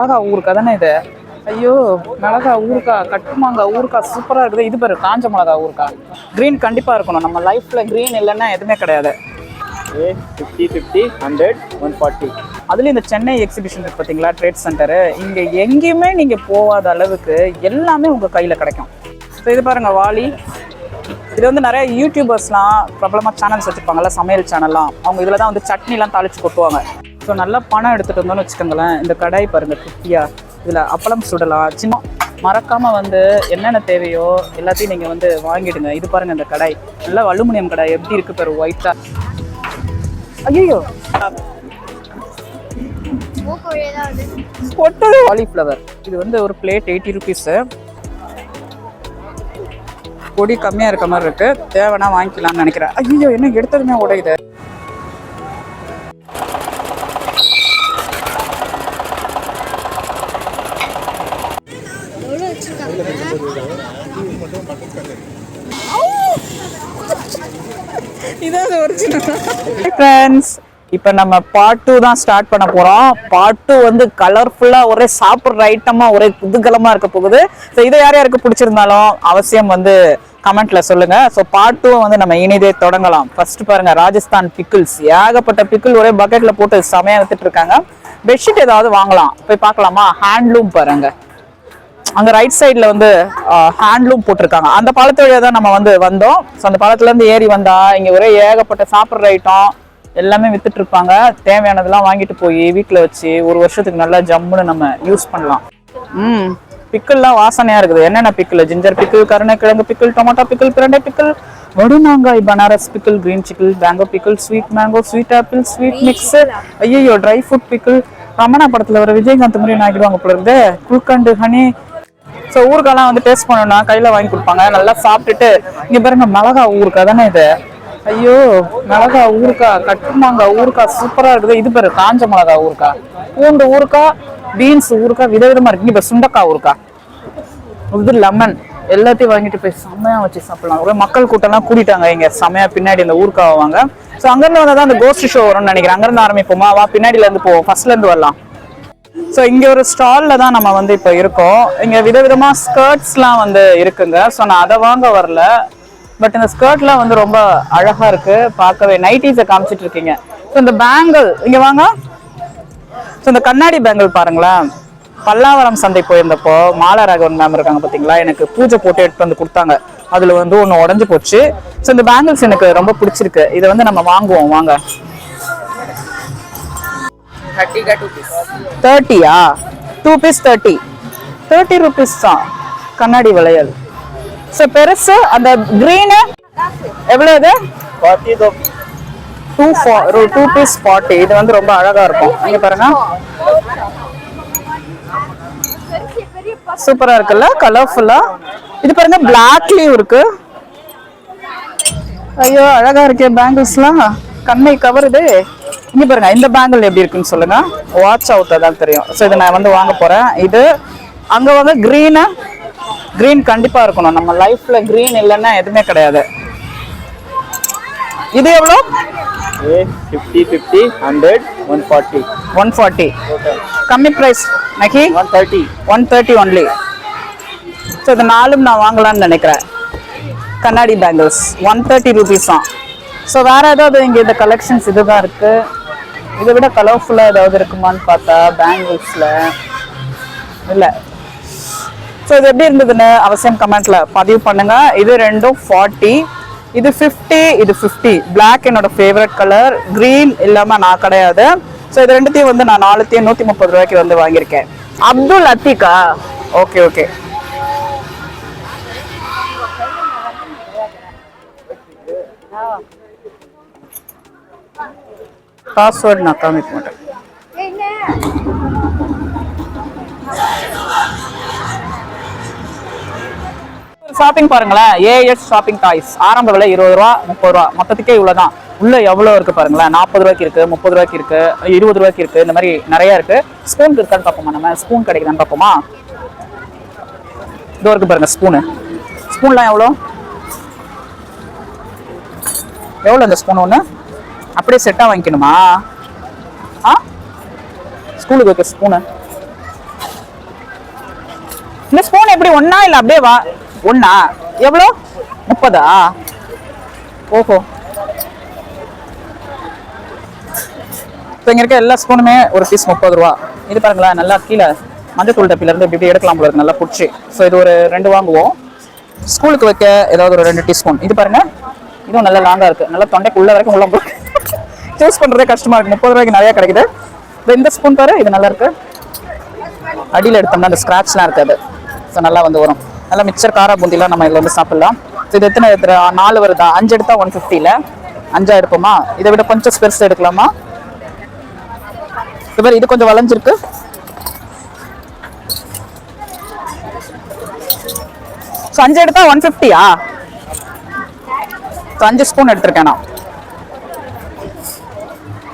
மிளகா ஊறுக்காய் தானே இது? ஐயோ மிளகா ஊறுக்காய் கட்டு மாங்காய் ஊறுக்காய் சூப்பராக இருக்குது. இது பாரு காஞ்ச மிளகா ஊறுக்காய் க்ரீன் கண்டிப்பாக இருக்கணும். நம்ம லைஃப்பில் க்ரீன் இல்லைன்னா எதுவுமே கிடையாது. ஏ fifty fifty hundred one forty அதுலேயும் இந்த சென்னை எக்ஸிபிஷன் இருக்கு பார்த்தீங்களா ட்ரேட் சென்டரு இங்கே எங்கேயுமே நீங்கள் போகாத அளவுக்கு எல்லாமே உங்கள் கையில் கிடைக்கும். ஸோ இது பாருங்கள் வாலி. இது வந்து நிறைய யூடியூபர்ஸ்லாம் பிரபலமாக சேனல்ஸ் வச்சுருப்பாங்கல்ல சமையல் சேனல்லாம் அவங்க இதில் தான் வந்து சட்னிலாம் தாளிச்சு கொட்டுவாங்க. ஸோ நல்லா பணம் எடுத்துகிட்டு வந்தோம்னு வச்சுக்கோங்களேன் இந்த கடாய் பாருங்கள் குட்டியாக இதில் அப்பளம் சுடலாம் சின்ன மறக்காமல் வந்து என்னென்ன தேவையோ எல்லாத்தையும் நீங்கள் வந்து வாங்கிடுங்க. இது பாருங்கள் இந்த கடாய். நல்லா அலுமினியம் கடாய் எப்படி இருக்கு பாரு ஒயிட்டாக ஐயோ காலிஃப்ளவர் இது வந்து ஒரு பிளேட் எயிட்டி ருபீஸு பொடி கம்மியாக இருக்க மாதிரி இருக்கு. தேவைன்னா வாங்கிக்கலாம்னு நினைக்கிறேன். ஐயோ என்ன எடுத்ததுமே உடையுது இதாவது ஒரிஜினல் ஃப்ரெண்ட்ஸ் இப்போ நம்ம பார்ட் டூ தான் ஸ்டார்ட் பண்ண போகிறோம் பார்ட் டூ வந்து கலர்ஃபுல்லாக ஒரே சாப்பிட்ற ஐட்டமாக ஒரே குதூகலமாக இருக்க போகுது. ஸோ இதை யார் யாருக்கு பிடிச்சிருந்தாலும் அவசியம் வந்து கமெண்ட்ல சொல்லுங்க. ஸோ பார்ட் டூ வந்து நம்ம இனிதே தொடங்கலாம். ஃபர்ஸ்ட் பாருங்க ராஜஸ்தான் பிக்கிள்ஸ் ஏகப்பட்ட பிக்கிள் ஒரே பக்கெட்ல போட்டு செமையா வித்துட்டு இருக்காங்க. பெட்ஷீட் ஏதாவது வாங்கலாம். போய் பார்க்கலாமா? ஹேண்ட்லூம் பாருங்க. அங்க ரைட் சைடுல வந்து ஹேண்ட்லூம் போட்டிருக்காங்க. அந்த பாலத்து வழியா தான் நம்ம வந்து வந்தோம். ஸோ அந்த பாலத்துல இருந்து ஏறி வந்தா இங்க ஒரே ஏகப்பட்ட சாப்பிட்ற ஐட்டம் எல்லாமே வித்துட்டு இருப்பாங்க தேவையானதெல்லாம் வாங்கிட்டு போய் வீட்டில் வச்சு ஒரு வருஷத்துக்கு நல்லா ஜம்முன்னு நம்ம யூஸ் பண்ணலாம். ம் பிக்கிள்லாம் வாசனையா இருக்குது. என்னென்ன பிக்கிள் ஜிஞ்சர் பிக்கிள் கருணைக்கிழங்கு பிக்கிள் டொமேட்டோ பிக்கிள் பிரண்டை பிக்கிள் வடுமாங்காய் Banaras pickle green சிக்கிள் mango pickle sweet mango sweet apple sweet mix ஐயோ ட்ரை ஃப்ரூட் பிக்கிள் ரமணா படத்துல வர விஜயகாந்த் மாதிரி ஆகிடுவாங்க போல இருந்து குல்கண்டு ஹனி ஸோ ஊருக்காலாம் வந்து டேஸ்ட் பண்ணணும்னா கையில் வாங்கி கொடுப்பாங்க. நல்லா சாப்பிட்டுட்டு இங்கே பாருங்க மிளகா ஊறுகாய் தானே இது? ஐயோ மிளகா ஊறுக்காய் கட்டு மாங்காய் சூப்பராக இருக்குது. இது பாரு காஞ்ச மிளகா ஊறுகாய். பூண்டு ஊறுகாய் பீன்ஸ் ஊறுகாய் விதவிதமாக இருக்கு. இப்போ சுண்டக்காய் ஊறுக்காய் இது லெமன் எல்லாத்தையும் வாங்கிட்டு போய் செம்மையாக வச்சு சாப்பிடலாம். ஒரே மக்கள் கூட்டம்லாம் கூட்டிட்டாங்க இங்கே. செம்மையாக பின்னாடி இந்த ஊருக்காக வாங்க. ஸோ அங்கேருந்து வந்தால் தான் அந்த கோஸ்ட் ஷோ வரும்னு நினைக்கிறேன். அங்கேருந்து ஆரம்பிப்போமா? வா பின்னாடியிலேருந்து போவோம் ஃபர்ஸ்ட்லேருந்து வரலாம். ஸோ இங்கே ஒரு ஸ்டாலில் தான் நம்ம வந்து இப்போ இருக்கோம். இங்க விதவிதமா ஸ்கர்ட்ஸ்லாம் வந்து இருக்குங்க. ஸோ நான் அதை வாங்க வரல. பட் இந்த ஸ்கர்ட்லாம் வந்து ரொம்ப அழகா இருக்கு. பார்க்கவே நைட்டிஸை காமிச்சிட்டு இருக்கீங்க. ஸோ இந்த பேங்கிள் இங்க வாங்க. ஸோ இந்த கண்ணாடி பேங்கிள் பாருங்களேன். பல்லாவரம் சந்தை போயிருந்தப்போ மாலா ராகவன் மேம் இருக்காங்க பார்த்தீங்களா? எனக்கு பூஜை போட்டு எடுத்து வந்து கொடுத்தாங்க. அதில் வந்து ஒன்று உடஞ்சி போச்சு. ஸோ இந்த பேங்கிள்ஸ் எனக்கு ரொம்ப பிடிச்சிருக்கு. இதை வந்து நம்ம வாங்குவோம். வாங்க. தேர்ட்டிக்கா two piece தேர்ட்டியா two piece thirty thirty rupees தான். கண்ணாடி வளையல். ஸோ பெருசு அந்த க்ரீனு எவ்வளோ இது? Two four two piece forty இது வந்து ரொம்ப அழகாக இருக்கும். நீங்கள் பாருங்க. சூப்பராக இருக்குல்ல? கலர்ஃபுல்லாக இது பாருங்க பிளாக்லேயும் இருக்கு. ஐயோ அழகாக இருக்கே பேங்கிள்ஸ்லாம் கண்ணை கவருது. இங்கே பாருங்க இந்த பேங்கிள் எப்படி இருக்குன்னு சொல்லுங்க. வாட்ச் அவுட் தான் தெரியும். ஸோ இது நான் வந்து வாங்க போகிறேன் இது அங்கே வந்து க்ரீனு க்ரீன் கண்டிப்பாக இருக்கணும். நம்ம லைஃப்பில் க்ரீன் இல்லைன்னா எதுவுமே கிடையாது. இது எவ்வளோ? Fifty fifty hundred one forty one forty கம்மி ப்ரைஸ் நகி? One thirty one thirty only so இது நாலும் நான் வாங்கலாம்னு நினைக்கிறேன். கண்ணாடி பேங்கிள்ஸ் ஒன் தேர்ட்டி ருபீஸ் தான். ஸோ வேறு ஏதாவது இங்கே இந்த கலெக்ஷன்ஸ் இதுதான் இருக்குது இதை விட கலர்ஃபுல்லாக ஏதாவது இருக்குமான்னு பார்த்தா பேங்கிள்ஸில் இல்லை. ஸோ இது எப்படி இருந்ததுன்னு அவசியம் கமெண்ட்ல பதிவு பண்ணுங்க. இது ரெண்டும் ஃபார்ட்டி இது ஃபிஃப்டி இது ஃபிஃப்டி பிளாக் என்னோட ஃபேவரட் கலர் க்ரீன் இல்லாமல் நான் கிடையாது. ஸோ இது ரெண்டுத்தையும் வந்து நான் நாலுத்தையும் நூற்றி முப்பது ரூபாய்க்கு வந்து வாங்கியிருக்கேன். Abdul Athika okay okay password நான் காமிக்க மாட்டேன். ஷாப்பிங் பாருங்களேன். ஏஎஸ் ஷாப்பிங் டாய்ஸ் ஆரம்ப விலை இருபது ரூபா முப்பது ரூபா. மொத்தத்துக்கே இவ்வளவுதான். உள்ள எவ்வளவு இருக்கு பாருங்களேன். நாற்பது ரூபாய்க்கு இருக்கு முப்பது ரூபாய்க்கு இருக்கு இருபது ரூபாய்க்கு இருக்கு. இந்த மாதிரி நிறைய இருக்கு. ஸ்பூன் இருக்கான்னு பார்ப்போமா நம்ம? ஸ்பூன் கிடைக்குதான்னு பார்ப்போமா? இதோ இருக்கு பாருங்க ஸ்பூனு ஸ்பூன்லாம் எவ்வளோ எவ்வளோ இந்த ஸ்பூன் ஒன்று அப்படியே செட்டாக வாங்கிக்கணுமா? ஆ? ஸ்கூலுக்கு வைக்க ஸ்பூனு இந்த ஸ்பூன் எப்படி ஒன்னா இல்லை அப்படியே வா. ஒன்னா எவ்வளோ? முப்பதா? ஓஹோ. இப்போ இங்கே இருக்க எல்லா ஸ்பூனுமே ஒரு பீஸ் முப்பது ரூபா. இது பாருங்களேன் நல்லா கீழே மஞ்சள் தூள் டப்பிலேருந்து இப்படி இப்படி எடுக்கலாம் போல இருக்கு நல்லா பிடிச்சி. ஸோ இது ஒரு ரெண்டு வாங்குவோம். ஸ்கூலுக்கு வைக்க ஏதாவது ஒரு ரெண்டு டீஸ்பூன் இது பாருங்கள் இதுவும் நல்லா லாங்காக இருக்குது நல்லா தொண்டைக்கு உள்ள வரைக்கும் உள்ள போய் சூஸ் பண்ணுறதே கஷ்டமாக இருக்குது முப்பது ரூபாய்க்கு நிறையா கிடைக்குது. இப்போ இந்த ஸ்பூன் பாரு இது நல்லா இருக்குது அடியில் எடுத்தோம்னா அந்த ஸ்க்ராட்ச்லாம் இருக்காது. ஸோ நல்லா வந்து வரும். நல்லா மிக்சர் காரா பூந்திலாம் நம்ம இதில் வந்து சாப்பிட்லாம். ஸோ இது எத்தனை எடுத்துற நாலு வருதா? அஞ்சு எடுத்தா ஒன் ஃபிஃப்டியில் அஞ்சா எடுப்போமா? இதை விட கொஞ்சம் பெருசு எடுக்கலாமா? இது மாதிரி இது கொஞ்சம் வளைஞ்சிருக்கு. ஸோ அஞ்சு எடுத்தா ஒன் ஃபிஃப்டியா ஸோ அஞ்சு ஸ்பூன் எடுத்திருக்கேன் நான்.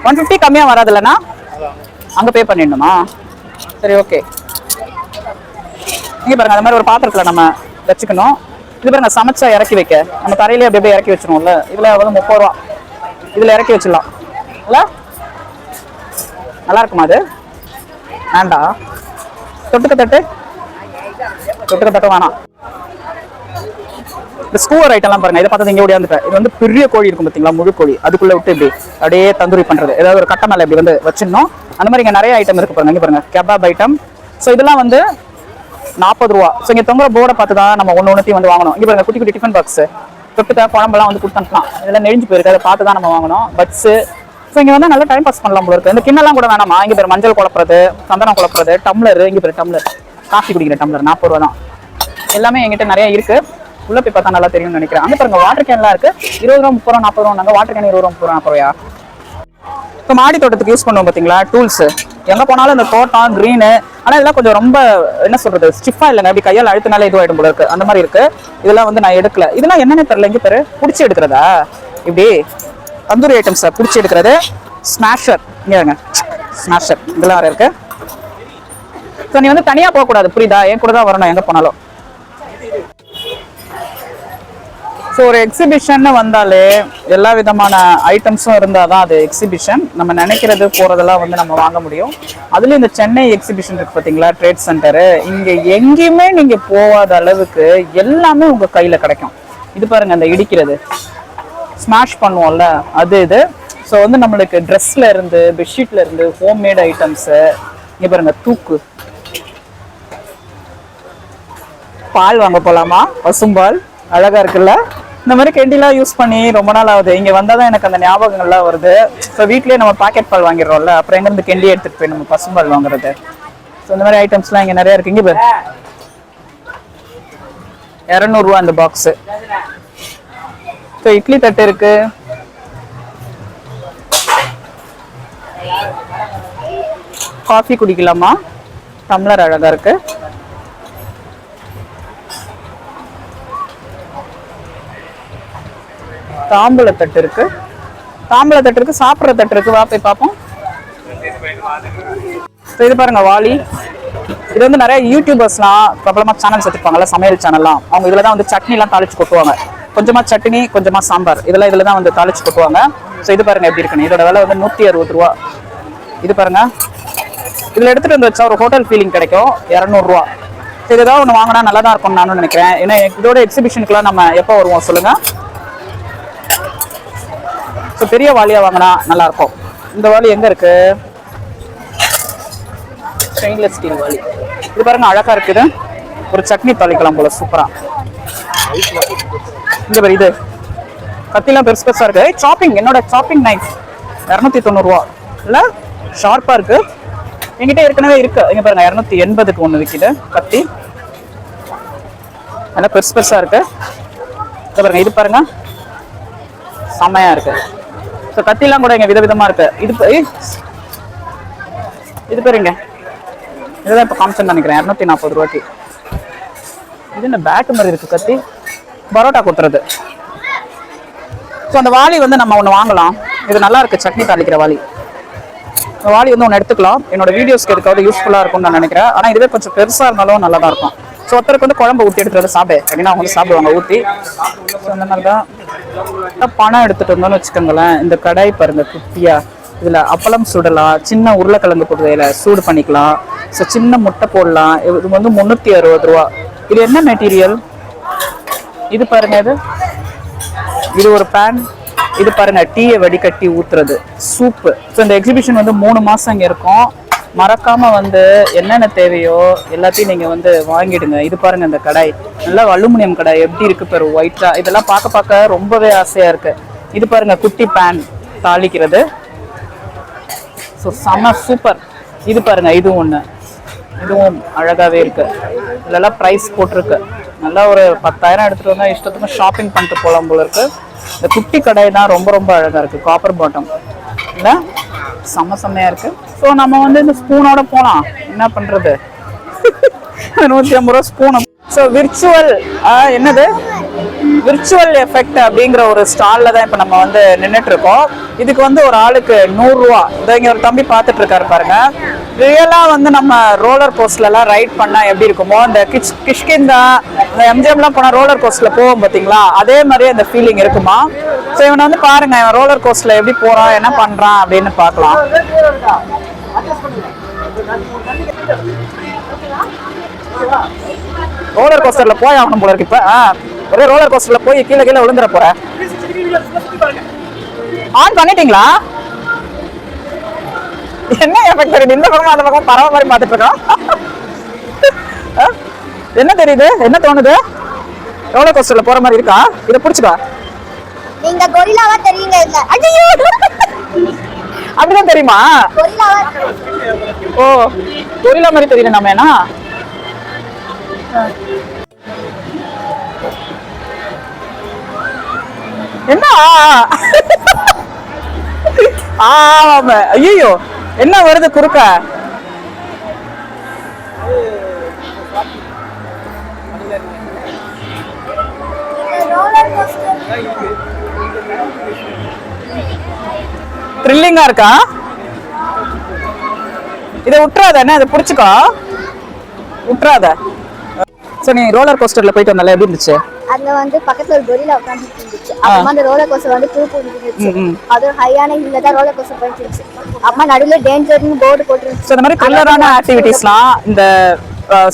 ஒன் ஃபிஃப்டி கம்மியாக வராதுலண்ணா? அங்கே பே பண்ணிடணுமா? சரி ஓகே இங்கே பாருங்க அந்த மாதிரி ஒரு பாத்திரத்தில் நம்ம வச்சுக்கணும். இது பாருங்க சமைச்சா இறக்கி வைக்க. நம்ம தரையிலே அப்படி அப்படியே இறக்கி வச்சிருவோம்ல. இதில் வந்து முப்பது ரூபா. இதில் இறக்கி வச்சிடலாம். இல்லை? நல்லா இருக்குமா அது? வேண்டாம். தொட்டுக்க தட்டு? தொட்டுக்க தட்டு வேணாம். இந்த ஸ்கூவர் ஐட்டம்லாம் பாருங்க. இதை பார்த்தது இங்கே ஓடியாந்துட்டேன் இது வந்து பெரிய கோழி இருக்கும் பார்த்தீங்களா முழு கோழி. அதுக்குள்ளே விட்டு இப்படி அப்படியே தந்தூரி பண்ணுறது ஏதாவது ஒரு கட்டை மேலே இப்படி வந்து வச்சிடணும். அந்த மாதிரி இங்கே நிறைய ஐட்டம் இருக்கு பாருங்க. இங்கே பாருங்க. கெபாப் ஐட்டம் ஸோ இதெல்லாம் வந்து நாற்பது ரூபா. ஸோ இங்கே தொங்குற போர்டை பார்த்து தான் நம்ம ஒன்று ஒன்றுத்தையும் வந்து வாங்கணும். இங்கே பாருங்க குட்டி குட்டி டிஃபன் பாக்ஸ் தொட்டுக்க குழம்பெல்லாம் வந்து கொடுத்துக்கலாம் இதெல்லாம் நெறிஞ்சு போயிருக்கு. அதை பார்த்து தான் நம்ம வாங்கணும். பட்ஸு ஸோ இங்கே வந்து நல்லா டைம் பாஸ் பண்ணலாம் போல இருக்குது இந்த கிண்ணெல்லாம் கூட வேணாமா? இங்கே பேர் மஞ்சள் குழப்பறது சந்தனம் குழப்பறது டம்ளர் இங்கே பேர் டம்ளர் காஃபி குடிக்கிற டம்ளர் நாற்பது ரூபா தான் எல்லாமே எங்கிட்ட நிறைய இருக்குது உள்ள போய் பார்த்தா நல்லா தெரியும்னு நினைக்கிறேன். அங்க பாருங்க வாட்டர் கேன்லாம் இருக்கு. இருபது ரூபா முப்பது ரூபா நாற்பது ரூபா நாங்க வாட்டர் கேன் இருபது ரூபா முப்பது ரூபா நாற்பது இப்போ மாடி தோட்டத்துக்கு யூஸ் பண்ணுவோம் பார்த்தீங்களா டூல்ஸ் எங்க போனாலும் இந்த தோட்டம் க்ரீனு ஆனா இதெல்லாம் கொஞ்சம் ரொம்ப என்ன சொல்றது ஸ்டிஃபாக இல்லைங்க. அப்படி கையால் அழுத்தினாலே இதுவாயிடும் போல இருக்கு. அந்த மாதிரி இருக்கு. இதெல்லாம் வந்து நான் எடுக்கல. இதெல்லாம் என்னென்ன தெரியல. இங்க பேரு பிடிச்சி எடுக்கிறதா? இப்படி தந்தூரி ஐட்டம்ஸை பிடிச்சி எடுக்கிறது. ஸ்மாஷர் இங்கேங்க ஸ்மாஷர் இதெல்லாம் வேறு இருக்கு. ஸோ நீ வந்து தனியா போகக்கூடாது. புரியுதா? என் கூட தான் வரணும் எங்க போனாலும். ஸோ ஒரு எக்ஸிபிஷன் வந்தாலே எல்லா விதமான ஐட்டம்ஸும் இருந்தால் தான் அது எக்ஸிபிஷன் நம்ம நினைக்கிறது போகிறதெல்லாம் வந்து நம்ம வாங்க முடியும். அதுலேயும் இந்த சென்னை எக்ஸிபிஷன் இருக்கு பார்த்தீங்களா ட்ரேட் சென்டரு இங்கே எங்கேயுமே நீங்கள் போகாத அளவுக்கு எல்லாமே உங்கள் கையில் கிடைக்கும். இது பாருங்க அந்த இடிக்கிறது. ஸ்மாஷ் பண்ணுவோம்ல அது இது. ஸோ வந்து நம்மளுக்கு ட்ரெஸ்ஸில் இருந்து பெட்ஷீட்டில் இருந்து ஹோம்மேட் ஐட்டம்ஸு இங்கே பாருங்க தூக்கு. பால் வாங்க போகலாமா பசும்பால். அழகாக இருக்குல்ல? இந்த மாதிரி கெண்டிலாம் யூஸ் பண்ணி ரொம்ப நாள் ஆகுது. இங்கே வந்தால் தான் எனக்கு அந்த ஞாபகங்கள்லாம் வருது. ஸோ வீட்லேயே நம்ம பாக்கெட் பால் வாங்கிடுறோம்ல அப்புறம் எங்கேருந்து கெண்டி எடுத்துகிட்டு போய் நம்ம பசும்பால் வாங்குறது? ஸோ இந்த மாதிரி ஐட்டம்ஸ்லாம் இங்கே நிறைய இருக்குது இங்கே பாரு. இரநூறுவா அந்த பாக்ஸு ஸோ இட்லி தட்டு இருக்கு. காஃபி குடிக்கலாமா? டம்ளர் அழகாக இருக்குது தாம்பூல தட்டு இருக்கு. தாம்பூல தட்டு இருக்கு சாப்பிட்ற தட்டு இருக்கு. வா போய் பார்ப்போம். இது பாருங்க வாலி. இது வந்து நிறைய யூடியூபர்ஸ்லாம் பிரபலமா சேனல்ஸ் வச்சிருப்பாங்கல்ல சமையல் சேனல்லாம் அவங்க இதுல தான் வந்து சட்னிலாம் தாளிச்சு கொட்டுவாங்க. கொஞ்சமா சட்னி கொஞ்சமா சாம்பார். இதெல்லாம் இதுல தான் வந்து தாளிச்சு கொட்டுவாங்க. ஸோ இது பாருங்க எப்படி இருக்குன்னு. இதோட விலை வந்து நூத்தி அறுபது ரூபா. இது பாருங்க. இதுல எடுத்துட்டு வந்து வச்சா ஒரு ஹோட்டல் ஃபீலிங் கிடைக்கும். இரநூறுவா இது ஏதாவது ஒன்று வாங்கினா நல்லா தான் இருக்கும்னு நானும் நினைக்கிறேன். ஏன்னா இதோட எக்ஸிபிஷனுக்குலாம் நம்ம எப்போ வருவோம் சொல்லுங்கள் ஸோ பெரிய வாலியாக வாங்கினா நல்லா இருக்கும் இந்த வாளி எங்கே இருக்கு? ஸ்டெயின்லெஸ் ஸ்டீல் வாலி இது பாருங்க அழகாக இருக்குது. ஒரு சட்னி தாளிக்கலாம் போல சூப்பராக இந்த பாரு இது. கத்திலாம் பெருசு பெருசாக இருக்குது சாப்பிங் என்னோட சாப்பிங் நைஃப் இரநூத்தி தொண்ணூறுவா. இல்லை ஷார்ப்பாக இருக்குது என்கிட்ட ஏற்கனவே இருக்குது இங்கே பாருங்க இரநூத்தி எண்பதுக்கு ஒன்று விற்கிது கத்தி. நல்லா பெருசு பெருசாக இருக்குது இதை பாருங்க இது பாருங்க. செம்மையாக இருக்குது ஸோ கத்திலாம் கூட இங்க விதவிதமா இருக்கு. இது இது பேருங்க. இதுதான் இப்போ காமிச்சேன்னு நினைக்கிறேன். இரநூத்தி நாற்பது ரூபாய்க்கு இது என்ன பேட் மாதிரி இருக்கு கத்தி? பரோட்டா கொட்டுறது ஸோ அந்த வாளி வந்து நம்ம ஒன்று வாங்கலாம். இது நல்லா இருக்கு. சட்னி தாளிக்கிற வாளி. இந்த வாளி வந்து ஒன்று எடுத்துக்கலாம். என்னோட வீடியோஸ்க்கு எதுக்காவது யூஸ்ஃபுல்லாக இருக்கும்னு நான் நினைக்கிறேன். ஆனால் இதுவே கொஞ்சம் பெருசாக இருந்தாலும் நல்லா தான் இருக்கும். ஸோ ஒருத்தருக்கு வந்து குழம்பு ஊற்றி எடுத்துட்டு வந்து சாப்பிடு. அப்படின்னா அவங்க வந்து சாப்பிடுவாங்க ஊற்றி ஸோ அந்த மாதிரி தான் பணம் எடுத்துகிட்டு வந்தோம்னு வச்சுக்கோங்களேன் இந்த கடாய் பாருங்க குட்டியாக இதில் அப்பளம் சுடலாம் சின்ன உருளைக்கிழங்கு பொரியல சூடு பண்ணிக்கலாம். ஸோ சின்ன முட்டை போடலாம். இது வந்து முந்நூற்றி அறுபது ரூபா. இது என்ன மெட்டீரியல் இது பாருங்க இது. இது ஒரு பேன் இது பாருங்க டீயை வடிகட்டி ஊத்துறது. சூப்பு ஸோ இந்த எக்ஸிபிஷன் வந்து மூணு மாதம் இங்கே இருக்கும். மறக்காம வந்து என்னென்ன தேவையோ எல்லாத்தையும் நீங்க வந்து வாங்கிடுங்க. இது பாருங்க இந்த கடாய். நல்லா அலுமினியம் கடாய். எப்படி இருக்கு பெரு? ஒயிட்டா இதெல்லாம் பார்க்க பார்க்க ரொம்பவே ஆசையா இருக்கு. இது பாருங்க குட்டி பேன் தாளிக்கிறது. ஸோ செம்ம சூப்பர் இது பாருங்க இதுவும் ஒன்று இதுவும் அழகாகவே இருக்கு. இதெல்லாம் ப்ரைஸ் போட்டிருக்கு. நல்லா ஒரு பத்தாயிரம் எடுத்துட்டு வந்தால் இஷ்டத்துக்கு ஷாப்பிங் பண்ணிட்டு போகலாம் போல இருக்கு. இந்த குட்டி கடை தான் ரொம்ப ரொம்ப அழகாக இருக்குது காப்பர் பாட்டம் இல்லை செம்ம செம்மையா இருக்கு. ஸோ நம்ம வந்து இந்த ஸ்பூனோட போலாம். என்ன பண்றது? நூற்றி ஐம்பது ரூபா ஸ்பூன் ஸோ விர்ச்சுவல் என்னது? விர்ச்சுவல் எஃபெக்ட் அப்படிங்கிற ஒரு ஸ்டால்ல தான் இப்போ நம்ம வந்து நின்றுட்டு இருக்கோம் இதுக்கு வந்து ஒரு ஆளுக்கு நூறுரூவா. இதை இங்கே ஒரு தம்பி பார்த்துட்டு இருக்காரு பாருங்க ரியலாக வந்து நம்ம ரோலர் கோஸ்ட்லலாம் ரைட் பண்ணா எப்படி இருக்குமோ இந்த கிச் கிஷ்கிந்தா இந்த எம்ஜிஎம்லாம் போனால் ரோலர் கோஸ்ட்ல போவோம் பார்த்தீங்களா அதே மாதிரியே அந்த ஃபீலிங் இருக்குமா? ஸோ இவனை வந்து பாருங்க இவன் ரோலர் கோஸ்ட்ல எப்படி போறான் என்ன பண்றான் அப்படின்னு பார்க்கலாம். ரோலர் கோஸ்டர்ல போய் ஆகணும் போல இருக்கு இப்போ. ஒரே ரோலர் கோஸ்டர்ல போய் கீழே கீழே விழுந்துற போற ஆன் பண்ணிட்டீங்களா? என்ன எஃபெக்ட் தெரியுது? இந்த பக்கம் அந்த பக்கம் பறவை மாதிரி பார்த்துட்டு இருக்கோம்? என்ன தெரியுது? என்ன தோணுது? ரோலர் கோஸ்டர்ல போற மாதிரி இருக்கா? இதை பிடிச்சிக்கா. நீங்க கொரில்லாவா தெரியுங்க இல்ல ஐயோ அப்படிதான் தெரியுமா? ஓ கொரில்லா மாதிரி தெரியல நம்ம என்ன? என்ன? ஆமா ஐயோ என்ன வருது குறுக்க? த்ரில்லிங்கா இருக்கா? இதை விட்டுறாத என்ன? இதை பிடிச்சிக்கோ. விட்டுறாத சரி நீ ரோலர் கோஸ்டர்ல போயிட்டு வந்தால எப்படி இருந்துச்சு? அங்க வந்து பக்கத்துல ஒரு கொரில்லா உட்கார்ந்துட்டு இருந்துச்சு. அப்புறமா அந்த ரோலர் கோஸ்டர் வந்து ம், ம். அது ஒரு ஹையான ஹில்ல தான் ரோலர் கோஸ்டர் போயிட்டு அம்மா நடுவுல டேஞ்சர்னு போர்டு போட்டுருந்துச்சு. ஸோ இந்த மாதிரி த்ரில்லரான ஆக்டிவிட்டீஸ்லாம் இந்த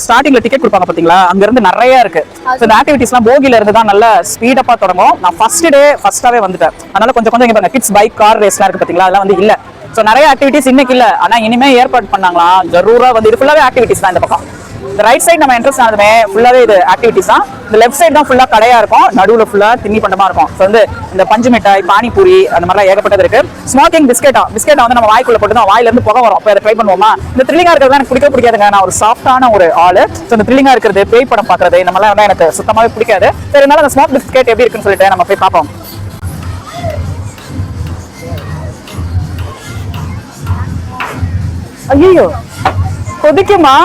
ஸ்டார்டிங்ல டிக்கெட் கொடுப்பாங்க பாத்தீங்களா? அங்க இருந்து நிறைய இருக்கு. ஸோ இந்த ஆக்டிவிட்டீஸ்லாம் போகில இருந்து தான் நல்ல ஸ்பீடப்பா தொடங்கும். நான் ஃபர்ஸ்ட் டே ஃபர்ஸ்டாவே வந்துட்டேன். அதனால கொஞ்சம் கொஞ்சம் இங்க கிட்ஸ் பைக் கார் ரேஸ்லாம் இருக்கு பாத்தீங்களா? அதெல்லாம் வந்து இல்ல. ஸோ நிறைய ஆக்டிவிட்டீஸ் இன்னைக்கு இல்ல. ஆனா இனிமே ஏற்பாடு பண்ணாங்களா ஜரூரா வந்து இது ஃபுல்லாவே ஆக்டிவிட்டீஸ் தான் இந்த பக்கம். இந்த ரைட் சைடு நம்ம என்ட்ரன்ஸ் ஆனதுமே ஃபுல்லாகவே இது ஆக்டிவிட்டிஸ் தான். இந்த லெஃப்ட் சைடு தான் ஃபுல்லாக கடையாக இருக்கும். நடுவில் ஃபுல்லாக திண்ணி பண்டமாக இருக்கும். ஸோ வந்து இந்த பஞ்சு மிட்டாய் பானிபூரி அந்த மாதிரிலாம் ஏகப்பட்டது இருக்கு. ஸ்மோக்கிங் பிஸ்கெட்டா பிஸ்கெட்டா வந்து நம்ம வாய்க்குள்ள போட்டு தான் வாயில இருந்து புகை வரும். அப்போ அதை ட்ரை பண்ணுவோமா? இந்த த்ரில்லிங்காக இருக்கிறது எனக்கு பிடிக்க பிடிக்காதுங்க. நான் ஒரு சாஃப்டான ஒரு ஆள். ஸோ இந்த த்ரில்லிங்காக இருக்கிறது பேய் படம் பார்க்குறது இந்த மாதிரிலாம் வந்து எனக்கு சுத்தமாகவே பிடிக்காது. சரி இருந்தாலும் அந்த ஸ்மோக் பிஸ்கெட் எப்படி இருக்குன்னு சொல்லிட்டு நம்ம போய் பார்ப்போம். ஐயோ கொதிக்குமா?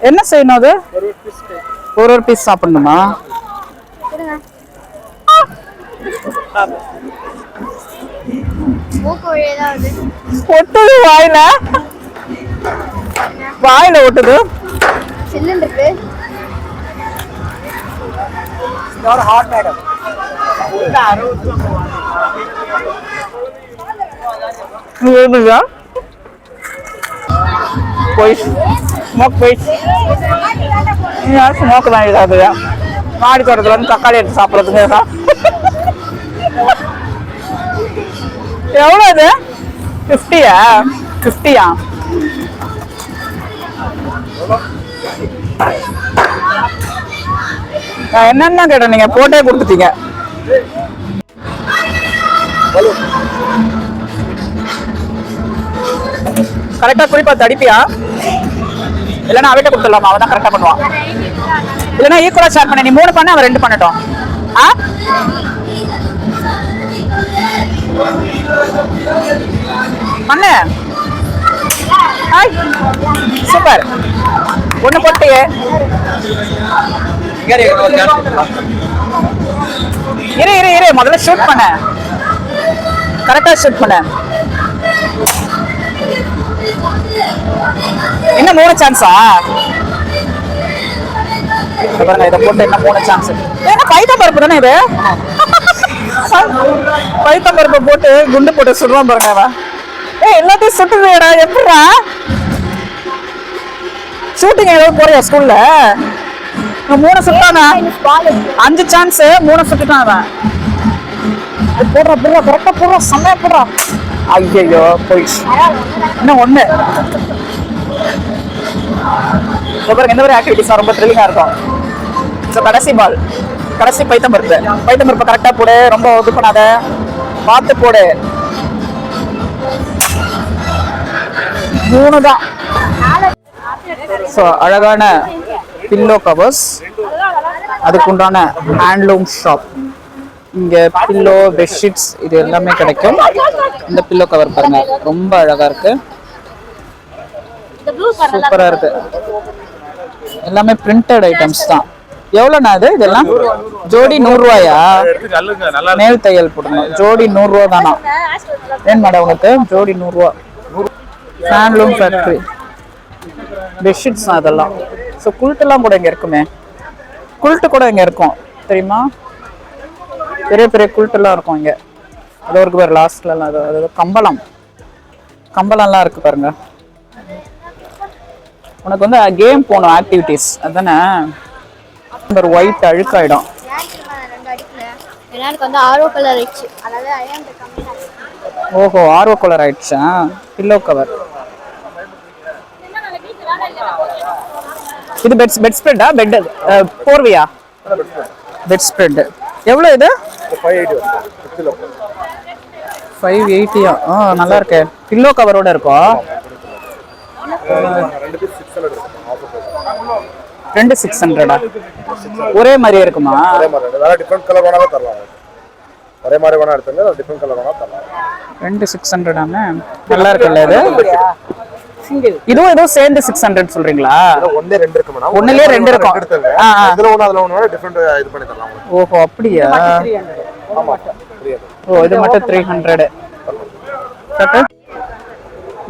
என்ன செய்யணும் அது? ஒரு ஒரு பீஸ் சாப்பிடணுமா? ஒட்டுது வாயில? வாயில ஒட்டுது? சில்லுன்னு போயிடுச்சு ஸ்மோக் போய் ஸ்மோக் போய் ஸ்மோக் தான் இதாகுது மாடி தோட்டத்தில் வந்து தக்காளி எடுத்து சாப்பிட்றதுங்க. எவ்வளோ இது ஃபிஃப்டியா ஃபிஃப்டியா என்னென்ன கேட்டேன் நீங்கள் போட்டே கொடுத்துட்டீங்க. கரெக்டா குறிப்பா தடிப்பியா? இல்லைன்னா அவட்ட கொடுத்துடலாமா? அவன் தான் கரெக்டா பண்ணுவான் இல்லைன்னா ஈக்குவலா ஷேர் பண்ண. நீ மூணு பண்ண அவன் ரெண்டு பண்ணட்டும். ஆ? பண்ணு. சூப்பர். ஒண்ணு போட்டியே இரு இரு இரு முதல்ல ஷூட் பண்ண. கரெக்டா ஷூட் பண்ண. என்ன மூணு சான்ஸா பாருங்க இதை போட்டு என்ன மூணு சான்ஸ் ஏன்னா பைத்தம் பருப்பு தானே இது? பைத்தம் பருப்பை போட்டு குண்டு போட்டு சுடுவான் பாருங்க அவன் ஏய் எல்லாத்தையும் சுட்டுறியடா எப்படிடா? ஷூட்டிங் ஏதாவது போறியா ஸ்கூல்ல மூணு சுட்டானா? அஞ்சு சான்ஸ் மூணு சுட்டுட்டான் அவன் போடுறா போடுறா கரெக்டா போடுறா செம்மையா போடுறா. ஐயோ போயிடுச்சு இன்னும் ஒண்ணு? பாருங்க இந்த மாதிரி ஆக்டிவிட்டிஸ் ரொம்ப த்ரில்லிங்கா இருக்கும். ஸோ கடைசி பால் கடைசி பைத்தம் பருப்பு. பைத்தம் பருப்பு கரெக்டா போடு ரொம்ப இது பண்ணாத. பார்த்து போடு. மூணு தான். ஸோ அழகான பில்லோ கவர்ஸ் அதுக்குண்டான ஹேண்ட்லூம் ஷாப் இங்க பில்லோ பெட்ஷீட்ஸ் இது எல்லாமே கிடைக்கும். இந்த பில்லோ கவர் பாருங்க. ரொம்ப அழகா இருக்கு. சூப்பராக சூப்பரா இருக்கு. எல்லாமே பிரிண்டட் ஐட்டம்ஸ் தான். எவ்வளோண்ணா அது இதெல்லாம்? ஜோடி நூறுரூவாயா? நேல் மேல் தையல் போடணும். ஜோடி நூறுரூவா தானா? ஏன் மேடம் உங்களுக்கு ஜோடி நூறு ரூபா ஹேண்ட்லூம் ஃபேக்ட்ரி பெட்ஷீட்ஸ் தான் அதெல்லாம். ஸோ குல்ட்டெல்லாம் கூட இங்கே இருக்குமே. குல்ட்டு கூட இங்கே இருக்கும். தெரியுமா? பெரிய பெரிய குல்ட்டெல்லாம் இருக்கும் இங்கே. அது இருக்கு பாரு லாஸ்ட்லலாம் அது அது கம்பளம். கம்பளம்லாம் இருக்கு பாருங்க. உனக்கு வந்து கேம் போகணும் ஆக்டிவிட்டீஸ் அதானே? ஒரு ஒயிட் அழுக்காயிடும். எனக்கு வந்து ஆர்வ கலர் ஆயிடுச்சு. ஓஹோ ஆர்வ கலர் ஆயிடுச்சா? பில்லோ கவர் இது பெட் பெட் ஸ்ப்ரெட்டா பெட் போர்வையா பெட் ஸ்ப்ரெட் எவ்வளோ இது? ஃபைவ் எயிட்டியா ஆ நல்லா இருக்கே? பில்லோ கவரோட இருக்கும் ரெண்டு சிக்ஸ் ஹண்ட்ரடா ஒரே மாதிரியே இருக்குமா? அதே மாதிரி. வேற டிஃப்ரெண்ட் கலர் வேணாலும் தரலாம். ஒரே மாதிரி வேணா எடுத்துங்க டிஃப்ரெண்ட் கலர் வேணா தரலாம். ரெண்டு சிக்ஸ் ஹண்ட்ரடாமே நல்லா இருக்குல்ல இது? இதுவும் ஏதோ சேர்ந்து சிக்ஸ் ஹண்ட்ரட் சொல்றீங்களா? ஒன்னே ரெண்டு இருக்கு மேடம் ஒண்ணுலயே ரெண்டு இருக்கும். இதுல ஒண்ணு அதுல ஒண்ணு டிஃப்ரெண்ட் இது பண்ணி தரலாம் உங்களுக்கு. ஓஹோ அப்படியா? ஓ இது மட்டும் த்ரீ ஹண்ட்ரடு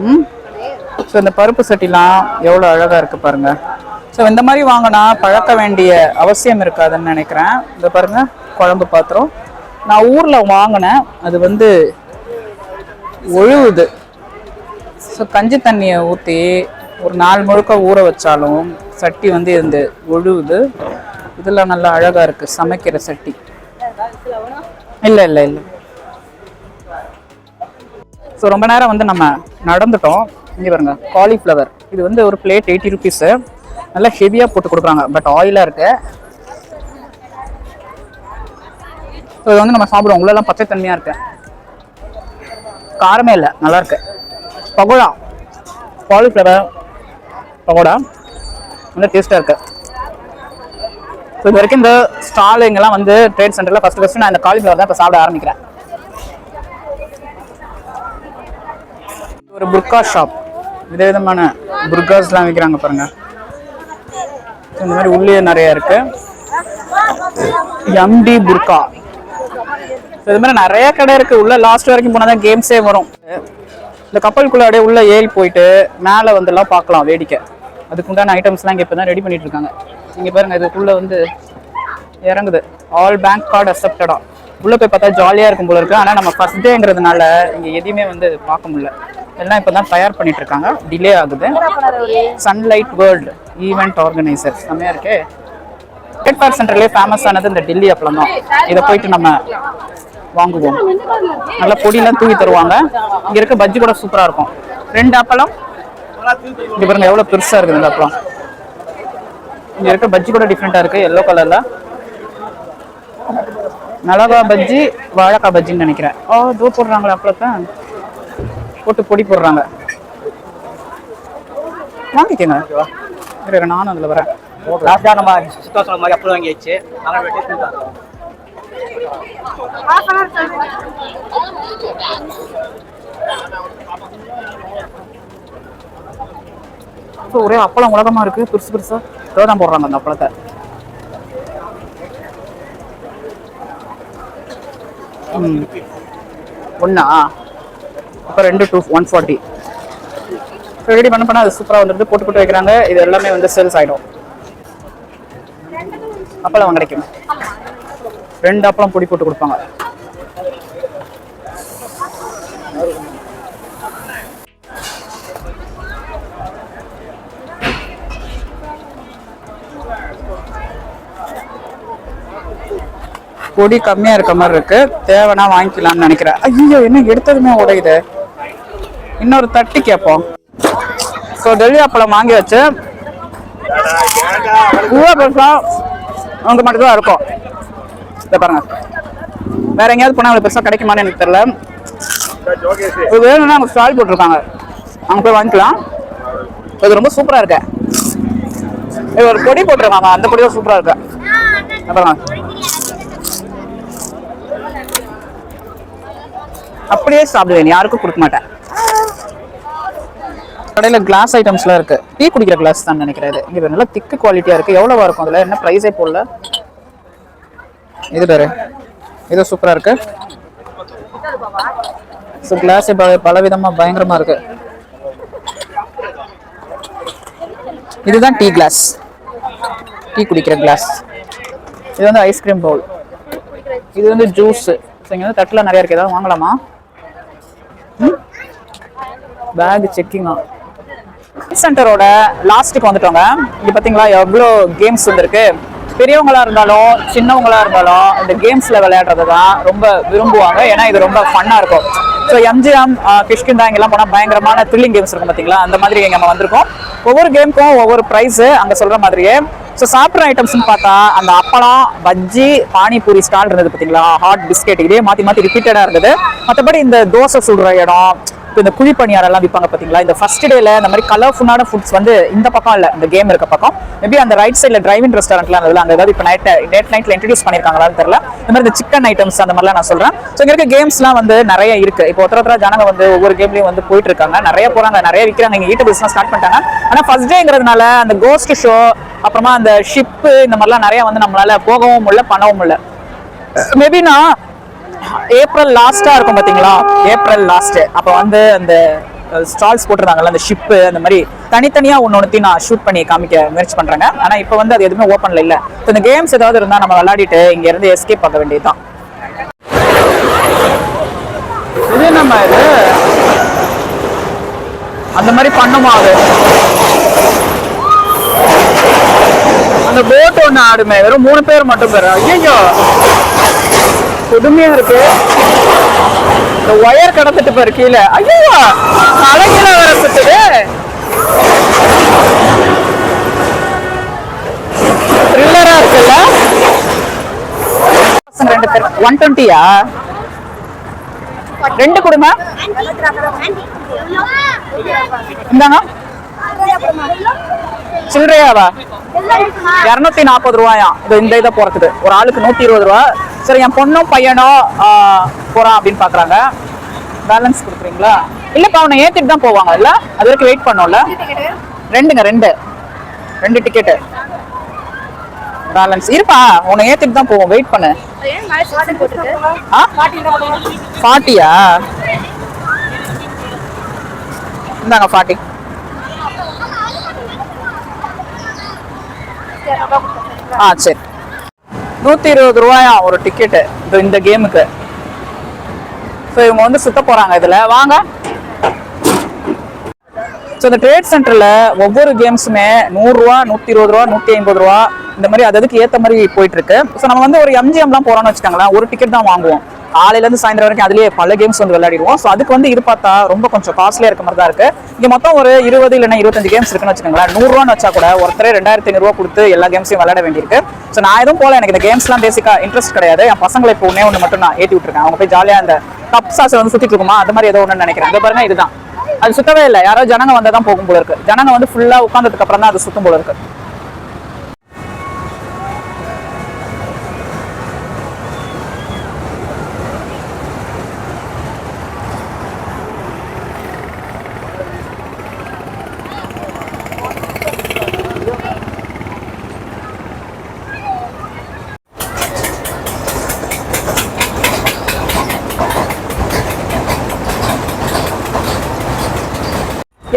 ம்? ஸோ இந்த பருப்பு சட்டிலாம் எவ்வளோ அழகாக இருக்கு பாருங்க. ஸோ இந்த மாதிரி வாங்கினா பழக்க வேண்டிய அவசியம் இருக்காதுன்னு நினைக்கிறேன். இந்த பாருங்க குழம்பு பாத்திரம். நான் ஊரில் வாங்கினேன். அது வந்து ஒழுகுது. ஸோ கஞ்சி தண்ணியை ஊற்றி ஒரு நாள் முழுக்க ஊற வச்சாலும் சட்டி வந்து இந்த ஒழுகுது. இதெல்லாம் நல்லா அழகாக இருக்குது சமைக்கிற சட்டி. இல்லை இல்லை இல்லை. ஸோ ரொம்ப நேரம் வந்து நம்ம நடந்துட்டோம். இங்கே பாருங்க காலிஃப்ளவர் இது வந்து ஒரு பிளேட் எயிட்டி ருபீஸு நல்லா ஹெவியாக போட்டு கொடுக்குறாங்க பட் ஆயிலாக இருக்கு. ஸோ இது வந்து நம்ம சாப்பிடுவோம். உள்ளெல்லாம் பச்சை தண்ணியாக இருக்கு. காரமே இல்லை நல்லா இருக்கு. பகோடா. காலிஃப்ளவர் பகோடா. நல்லா டேஸ்ட்டாக இருக்குது ஸோ இது வரைக்கும் இந்த ஸ்டால் இங்கெல்லாம் வந்து ட்ரேட் சென்டரில் ஃபஸ்ட்டு ஃபஸ்ட்டு நான் இந்த காலிஃப்ளவர் தான் இப்போ சாப்பிட ஆரம்பிக்கிறேன். ஒரு புர்கா ஷாப் விதவிதமான புர்காஸ்லாம் விற்கிறாங்க பாருங்க. இந்த மாதிரி உள்ளே நிறைய இருக்குது எம்டி புர்கா இது மாதிரி நிறைய கடை இருக்குது உள்ள லாஸ்ட் வரைக்கும் போனால் தான் கேம்ஸே வரும். இந்த கப்பலுக்குள்ள அப்படியே உள்ள ஏறி போயிட்டு மேலே வந்துலாம் பார்க்கலாம் வேடிக்கை. அதுக்குண்டான ஐட்டம்ஸ்லாம் இங்கே இப்போ தான் ரெடி பண்ணிட்டு இருக்காங்க இங்கே பாருங்க இதுக்குள்ள வந்து இறங்குது. ஆல் பேங்க் கார்டு அக்செப்டடா உள்ளே போய் பார்த்தா ஜாலியாக இருக்கும் போல இருக்கு. ஆனால் நம்ம ஃபர்ஸ்ட் டேங்கிறதுனால இங்கே எதையுமே வந்து பார்க்க முடியல. எல்லாம் இப்போ தான் தயார் பண்ணிட்டு இருக்காங்க டிலே ஆகுது. சன்லைட் வேர்ல்டு ஈவெண்ட் ஆர்கனைசர் செம்மையாக இருக்கே. ட்ரேட் ஃபேர் சென்டர்லேயே ஃபேமஸ் ஆனது இந்த டெல்லி அப்பளம் தான் இதை போயிட்டு நம்ம வாங்குவோம். நல்லா பொடியெல்லாம் தூவி தருவாங்க. இங்க இருக்க பஜ்ஜி கூட சூப்பரா இருக்கும். ரெண்டு அப்பளம். இங்க பாருங்க எவ்வளவு பெருசா இருக்குது இந்த அப்பளம். இங்க இருக்க பஜ்ஜி கூட டிஃப்ரெண்டா இருக்கு எல்லோ கலர்ல மிளகா பஜ்ஜி வாழைக்காய் பஜ்ஜின்னு நினைக்கிறேன். ஓ தூ போடுறாங்களா அப்பளத்தை. போட்டு பொடி போடுறாங்க. வாங்கிக்கோங்க. நானும் அதுல வரேன். லாஸ்டா நம்ம சுத்தம் மாதிரி அப்பளம் வாங்கியாச்சு. அதனால ஸோ ஒரே அப்பளம் உலகமா இருக்கு. பெருசு பெருசாக தான் போடுறாங்க அந்த அப்பளத்தை. ம். ஒன்றா அப்போ ரெண்டு டூ ஒன் ஃபார்ட்டி ரெடி பண்ண பண்ணால் அது சூப்பராக வந்துட்டு போட்டு போட்டு வைக்கிறாங்க. இது எல்லாமே வந்து சேல்ஸ் ஆகிடும் அப்பளம் கிடைக்கும். ரெண்டு அப்பளம் பொடி போட்டு கொடுப்பாங்க. பொடி கம்மியா இருக்க மாதிரி இருக்கு. தேவைன்னா வாங்கிக்கலாம்னு நினைக்கிறேன். ஐயோ என்ன எடுத்ததுமே உடையுது. இன்னொரு தட்டி கேட்போம். ஸோ டெல்லி அப்பளம் வாங்கி வச்சு பூவா பெருசா அவங்க மட்டும்தான் இருக்கும். இதை பாருங்க. வேற எங்கேயாவது போனால் பெருசாக கிடைக்குமான்னு எனக்கு தெரியல. இது வேணும்னா அவங்க ஸ்டால் போட்டிருக்காங்க அங்கே போய் வாங்கிக்கலாம். இது ரொம்ப சூப்பராக இருக்கு. இது ஒரு பொடி போட்டிருக்காங்க. அந்த பொடி தான் சூப்பராக இருக்கு. பாருங்க. அப்படியே சாப்பிடுவேன். யாருக்கும் கொடுக்க மாட்டேன். கடையில் கிளாஸ் ஐட்டம்ஸ்லாம் இருக்கு. டீ குடிக்கிற கிளாஸ் தான் நினைக்கிறேன் இது. நல்லா திக்கு குவாலிட்டியா இருக்கு. எவ்வளவா இருக்கும் அதுல? என்ன ப்ரைஸே போடல? இது பேரு. இது சூப்பரா இருக்கு. ஸோ கிளாஸ் பல பலவிதமாக பயங்கரமா இருக்கு. இதுதான் டீ கிளாஸ் டீ குடிக்கிற கிளாஸ் இது வந்து ஐஸ்கிரீம் பவுல் இது வந்து ஜூஸ் இங்கே வந்து தட்டில் நிறைய இருக்கு. ஏதாவது வாங்கலாமா? பேக் செக்கிங்கா சென்டரோட லாஸ்ட்டுக்கு வந்துட்டோங்க. இங்கே பார்த்தீங்களா எவ்வளோ கேம்ஸ் வந்துருக்கு? பெரியவங்களா இருந்தாலும் சின்னவங்களா இருந்தாலும் இந்த கேம்ஸ்ல விளையாடுறது தான் ரொம்ப விரும்புவாங்க. ஏன்னா இது ரொம்ப ஃபன்னா இருக்கும். ஸோ எம்ஜிஎம் கிஷ்கிந்தா இங்கெல்லாம் போனால் பயங்கரமான த்ரில்லிங் கேம்ஸ் இருக்கும் பார்த்தீங்களா அந்த மாதிரி இங்கே நம்ம வந்திருக்கோம். ஒவ்வொரு கேமுக்கும் ஒவ்வொரு ப்ரைஸ் அங்கே சொல்கிற மாதிரியே. ஸோ சாப்பிட்ற ஐட்டம்ஸ்னு பார்த்தா அந்த அப்பளம் பஜ்ஜி பானிபூரி ஸ்டால் இருந்தது பார்த்தீங்களா ஹாட் பிஸ்கெட் இதே மாற்றி மாற்றி ரிப்பீட்டடாக இருந்தது. மற்றபடி இந்த தோசை சுடுற இடம் இப்போ இந்த குழி பணியாரெல்லாம் விற்பாங்க பார்த்தீங்களா? இந்த ஃபர்ஸ்ட் டேல இந்த மாதிரி கலர்ஃபுல்லான ஃபுட்ஸ் வந்து இந்த பக்கம் இல்லை இந்த கேம் இருக்க பக்கம். மேபி அந்த ரைட் சைடில் டிரைவிங் ரெஸ்டாரண்ட்லாம் இருந்தது அங்கே ஏதாவது இப்போ நைட் டேட் நைட்ல இன்ட்ரடியூஸ் பண்ணியிருக்காங்களான்னு தெரியல. இந்த மாதிரி இந்த சிக்கன் ஐட்டம்ஸ் அந்த மாதிரிலாம் நான் சொல்றேன். ஸோ இங்கே இருக்க கேம்ஸ்லாம் வந்து நிறைய இருக்கு. இப்போ ஒருத்தர ஒருத்தர ஜனங்க வந்து ஒவ்வொரு கேம்லயும் வந்து போயிட்டு இருக்காங்க. நிறைய போகிறாங்க நிறைய விற்கிறாங்க இங்கே ஈட்ட பிஸ்னஸ் ஸ்டார்ட் பண்ணிட்டாங்க. ஆனா ஃபர்ஸ்ட் டேங்கிறதுனால அந்த கோஸ்ட் ஷோ அப்புறமா அந்த ஷிப்பு இந்த மாதிரிலாம் நிறைய வந்து நம்மளால போகவும் முடியல பண்ணவும் முடியல மேபி நான் ஏப்ரல் லாஸ்டா இருக்கும் பாத்தீங்களா? ஏப்ரல் லாஸ்ட் அப்ப வந்து அந்த ஸ்டால்ஸ் போட்டிருந்தாங்கல்ல அந்த ஷிப்பு அந்த மாதிரி தனித்தனியாக ஒன்று ஒன்றுத்தையும் நான் ஷூட் பண்ணி காமிக்க முயற்சி பண்ணுறேங்க ஆனால் இப்போ வந்து அது எதுவுமே ஓப்பன்ல இல்லை. ஸோ இந்த கேம்ஸ் ஏதாவது இருந்தால் நம்ம விளையாடிட்டு இங்கேருந்து எஸ்கேப் ஆக வேண்டியதுதான். இது நம்ம இது? அந்த மாதிரி பண்ணுமா அது? அந்த போட் ஒன்று ஆடுமே வெறும் மூணு பேர் மட்டும் பேர்? ஐயோ கொடுமையா இருக்கு. இந்த ஒயர் கடந்துட்டு பாரு கீழே. ஐயோ தலைகீழ வர சுத்துது த்ரில்லரா இருக்குல்ல? ரெண்டு பேர். ஒன் டுவெண்ட்டியா ரெண்டு கொடுங்க இந்தாங்க. சில்லறையாவா? இரநூத்தி நாற்பது ரூபாயா? இது இந்த இதை போறதுக்கு. ஒரு ஆளுக்கு நூத்தி இருபது ரூபா. சரி என் பொண்ணும் பையனும் போகிறான் போறான் அப்படின்னு பாக்குறாங்க. பேலன்ஸ் கொடுக்குறீங்களா? இல்லப்பா அவனை ஏற்றிட்டு தான் போவாங்க. இல்ல? அது வரைக்கும் வெயிட் பண்ணோம்ல. ரெண்டுங்க ரெண்டு. ரெண்டு டிக்கெட்டு பேலன்ஸ் இருப்பா உன்னை ஏத்திட்டு தான் போவோம். வெயிட் பண்ணு. ஆ? ஃபார்ட்டியா இந்தாங்க ஃபார்ட்டி ஆ சரி. நூத்தி இருபது ரூபாயா ஒரு டிக்கெட்டு இந்த கேமுக்கு ஸோ இவங்க வந்து சுத்த போறாங்க இதுல. வாங்க. ஸோ இந்த ட்ரேட் சென்டர்ல ஒவ்வொரு கேம்ஸுமே நூறுரூவா நூற்றி இருபது ரூபா நூற்றி ஐம்பது ரூபா இந்த மாதிரி அது அதுக்கு ஏற்ற மாதிரி போயிட்டு இருக்கு. ஸோ நம்ம வந்து ஒரு எம்ஜிஎம்லாம் போறோம்னு வச்சுக்கோங்களேன். ஒரு டிக்கெட் தான் வாங்குவோம். காலையிலேருந்து சாயந்தரம் வரைக்கும் அதுலேயே பல கேம்ஸ் வந்து விளையாடிடுவோம். ஸோ அதுக்கு வந்து இது பார்த்தா ரொம்ப கொஞ்சம் காஸ்ட்லியாக இருக்க மாதிரி தான் இருக்குது இங்கே மொத்தம் ஒரு இருபது இல்லைன்னா இருபத்தஞ்சு கேம்ஸ் இருக்குன்னு வச்சுக்கோங்களேன். நூறுரூவான்னு வச்சா கூட ஒருத்தரே ரெண்டாயிரத்தி ஐநூறுவா கொடுத்து எல்லா கேம்ஸையும் விளையாட வேண்டியிருக்கு. ஸோ நான் எதுவும் போல எனக்கு இந்த கேம்ஸ்லாம் பேசிக்காக இன்ட்ரெஸ்ட் கிடையாது. என் பசங்களை இப்போ ஒன்றே ஒன்று மட்டும் நான் ஏற்றி விட்டுருக்கேன். அவங்க போய் ஜாலியாக அந்த கப் சாஸ் வந்து சுற்றிட்டு இருக்குமா? அது மாதிரி ஏதோ ஒன்று நினைக்கிறேன். இங்க பாருங்க இதுதான். அது சுத்தவே இல்லை. யாரோ ஜனங்க வந்து தான் போகும் போல இருக்கு. ஜனங்க வந்து ஃபுல்லாக உட்காந்ததுக்கு அப்புறம் தான் அது சுத்தம் போல இருக்கு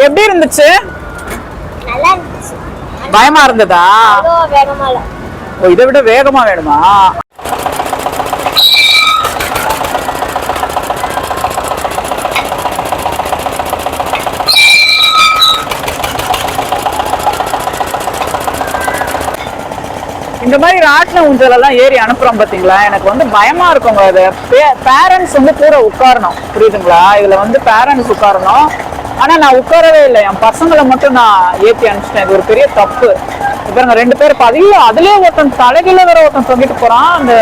எப்படி இருந்துச்சு? பயமா இருந்ததா? ஓ இதை விட வேகமா வேணுமா? இந்த மாதிரி ராட்டின ஊஞ்சல் எல்லாம் ஏறி அனுப்புறோம் பாத்தீங்களா? எனக்கு வந்து பயமா இருக்குங்க அது. பேரண்ட்ஸ் வந்து கூட உட்காரணும். புரியுதுங்களா? இதுல வந்து பேரண்ட்ஸ் உட்காரணும். ஆனா நான் உட்காரவே இல்லை. என் பசங்களை மட்டும் நான் ஏத்தி அனுப்பிச்சிட்டேன். இது ஒரு பெரிய தப்பு. இப்போ பாருங்க ரெண்டு பேர் பதில அதுலயே ஒருத்தன் தலைகீழ வேற ஒருத்தன் தொங்கிட்டு போறான். அந்த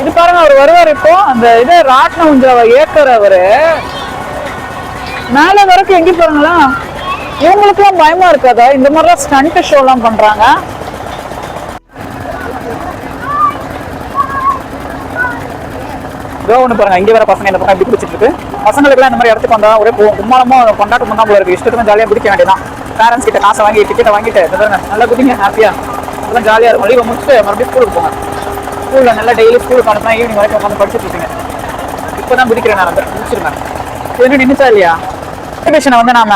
இது பாருங்க அவர் வருவார் இப்போ. அந்த இதை ராட்டின ஊஞ்சலை ஏத்துறவரு மேல வரைக்கும் எங்க போகிறாங்களா இவங்களுக்குலாம் பயமா இருக்காதா? இந்த மாதிரிலாம் ஸ்டண்ட் ஷோலாம் பண்றாங்க. இதோ ஒன்று பாருங்க இங்கே வேற பசங்க இந்த பக்கம் இப்படி பிடிச்சிட்டு இருக்கு. பசங்களுக்குலாம் இந்த மாதிரி இடத்துக்கு வந்தால் ஒரே கும்மாளமும் கொண்டாட்டம் பண்ணால் போல இருக்கு. இஷ்டத்துக்கு ஜாலியாக பிடிக்க வேண்டியதான் பேரண்ட்ஸ் கிட்ட காசை வாங்கி டிக்கெட்டை வாங்கிட்டு பாருங்க நல்லா குதிங்க ஹாப்பியாக நல்லா ஜாலியாக இருக்கும். லீவை முடிச்சுட்டு மறுபடியும் ஸ்கூலுக்கு போங்க. ஸ்கூலில் நல்லா டெய்லி ஸ்கூலுக்கு அனுப்பினா ஈவினிங் வரைக்கும் உட்காந்து படிச்சுட்டு இருக்கீங்க இப்போ தான் பிடிக்கிறேன் நான் முடிச்சிருந்தேன் முடிச்சிருக்கேன் இது நின்றுச்சா இல்லையா? எக்ஸிபிஷனை வந்து நாம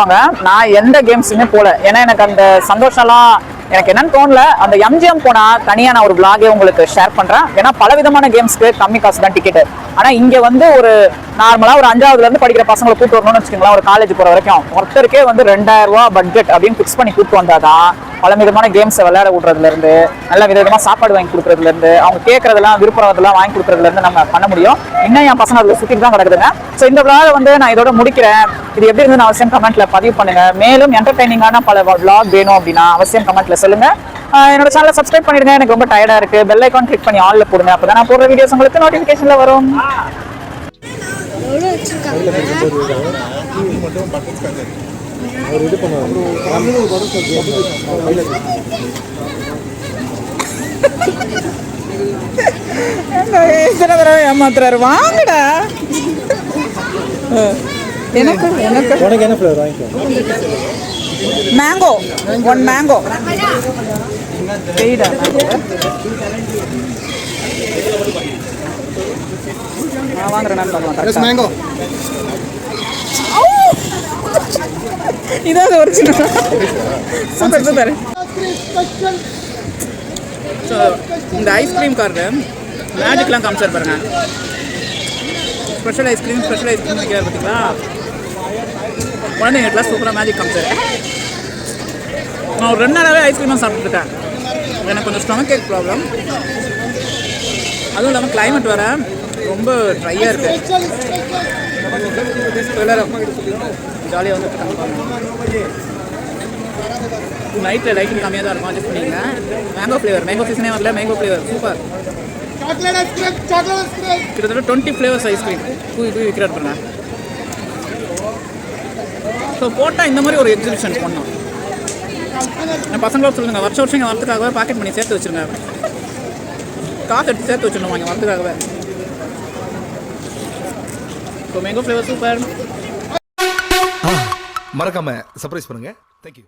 வாங்க. நான் எந்த கேம்ஸுமே போல. ஏன்னா எனக்கு அந்த சந்தோஷம்லாம் எனக்கு என்னன்னு தோணல. அந்த எம்ஜிஎம் போனா தனியா நான் ஒரு vlog-ஏ உங்களுக்கு ஷேர் பண்றேன். ஏன்னா பல விதமான கேம்ஸ்க்கு கம்மி காசு தான் டிக்கெட் ஆனா இங்க வந்து ஒரு நார்மலாக ஒரு அஞ்சாவதுலேருந்து படிக்கிற பசங்களை கூட்டு வரணும்னு வச்சுக்கோங்களேன் ஒரு காலேஜ் போகிற வரைக்கும். ஒருத்தருக்கே வந்து ரெண்டாயிரம் ரூபா பட்ஜெட் அப்படின்னு ஃபிக்ஸ் பண்ணி கூப்பிட்டு வந்தால் தான் பல விதமான கேம்ஸை விளையாட விடுறதுலேருந்து நல்ல விதவிதமா சாப்பாடு வாங்கி கொடுக்குறதுலேருந்து அவங்க கேட்குறதெல்லாம் விருப்பம் வாங்கி கொடுக்குறதுலேருந்து நம்ம பண்ண முடியும். இன்னும் என் பசங்க அதில் சுற்றிட்டு தான் கிடக்குதுங்க. ஸோ இந்த vlog வந்து நான் இதோட முடிக்கிறேன். இது எப்படி இருந்ததுன்னு அவசியம் கமெண்ட்டில் பதிவு பண்ணுங்க. மேலும் என்டர்டைனிங்கான பல விளாக் வேணும் அப்படின்னா அவசியம் கமெண்ட்டில் சொல்லுங்கள் என்னோட சேனலை சப்ஸ்கிரைப் பண்ணிடுங்க. எனக்கு ரொம்ப டயர்டாக இருக்குது பெல் ஐக்கான் கிளிக் பண்ணி ஆலில் போடுங்க. அப்பதான் நான் போடுற வீடியோஸ் உங்களுக்கு நோட்டிஃபிகேஷனில் வரும். எவ்வளோ வச்சிருக்காங்க? எத்தனை தடவை ஏமாத்துறாரு? வாங்கடா. எனக்கு எனக்கு. உனக்கு என்ன ஃப்ளேவர் வாங்கிக்கோ. மேங்கோ ஒன் மேங்கோ பெய்டா நான் வாங்குறேன் பார்க்கலாம் மேங்கோ இதாவது ஒரிஜினல் சூப்பர் சூப்பர் ஸோ இந்த ஐஸ்கிரீம் கார்டு மேஜிக்லாம் காமிச்சார் பாருங்க. ஸ்பெஷல் ஐஸ்கிரீம் ஸ்பெஷல் ஐஸ்கிரீம் வைக்கிறார் பார்த்தீங்களா குழந்தைங்களுக்குலாம் சூப்பராக மேஜிக் காமிச்சார். நான் ஒரு ரெண்டு நாளாகவே ஐஸ்கிரீமாக சாப்பிட்டுருக்கேன் எனக்கு கொஞ்சம் ஸ்டொமக் கேக் ப்ராப்ளம் அதுவும் இல்லாமல் கிளைமேட் வரேன் ரொம்ப ட்ரையாக இருக்குது எல்லாரும் ஜாலியாக வந்து நைட்டில் லைட்டிங் கம்மியாக தான் இருக்கும் அட்ஜஸ்ட் பண்ணிங்க மேங்கோ ஃப்ளேவர் மேங்கோ சீசனே வரல மேங்கோ ஃப்ளேவர் சூப்பர் கிட்டத்தட்ட டுவெண்ட்டி ஃப்ளேவர்ஸ் ஐஸ்கிரீம் தூவி தூவி விற்கிறார் பாருங்க. ஸோ போட்டால் இந்த மாதிரி ஒரு எக்ஸிபிஷன் பண்ணோம். பசங்களோட சொல்லுங்க வருஷம் வருஷம் இங்கே வரத்துக்காகவே பாக்கெட் பண்ணி சேர்த்து வச்சிருங்க. காசு எடுத்து சேர்த்து வச்சிடணும் இங்கே வரத்துக்காகவே ஸோ மேங்கோ ஃப்ளேவர் சூப்பர் மறக்காம சர்ப்ரைஸ் பண்ணுங்க. Thank you